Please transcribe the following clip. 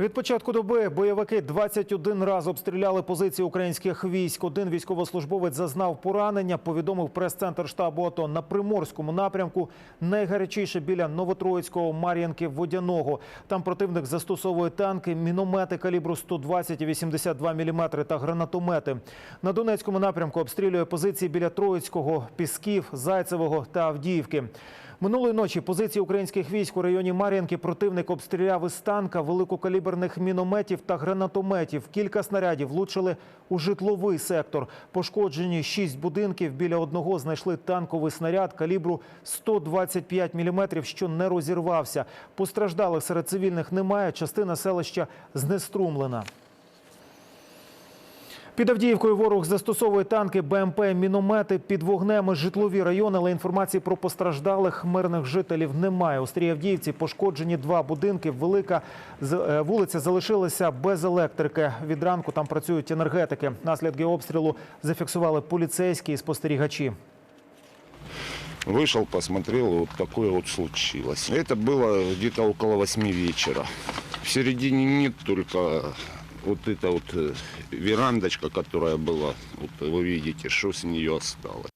Від початку доби бойовики 21 раз обстріляли позиції українських військ. Один військовослужбовець зазнав поранення. Повідомив прес-центр штабу АТО на приморському напрямку. Найгарячіше біля Новотроїцького, Мар'янки, Водяного. Там противник застосовує танки, міномети калібру 120 і 82 мм та гранатомети. На Донецькому напрямку обстрілює позиції біля Троїцького, Пісків, Зайцевого та Авдіївки. Минулої ночі позиції українських військ у районі Мар'їнки противник обстріляв із танка великокаліберних мінометів та гранатометів. Кілька снарядів влучили у житловий сектор. Пошкоджені шість будинків. Біля одного знайшли танковий снаряд калібру 125 мм, що не розірвався. Постраждалих серед цивільних немає. Частина селища знеструмлена. Під Авдіївкою ворог застосовує танки, БМП, міномети під вогнем і житлові райони, але інформації про постраждалих мирних жителів немає. У Стрій Авдіївці пошкоджені два будинки. Велика з- е, вулиця залишилася без електрики. Від ранку там працюють енергетики. Наслідки обстрілу зафіксували поліцейські і спостерігачі. Вышел, посмотрел, вот такое вот случилось. Это было где-то около восьми вечера. В середине нет только вот эта вот э, верандочка, которая была, вот вы видите, что с нее осталось.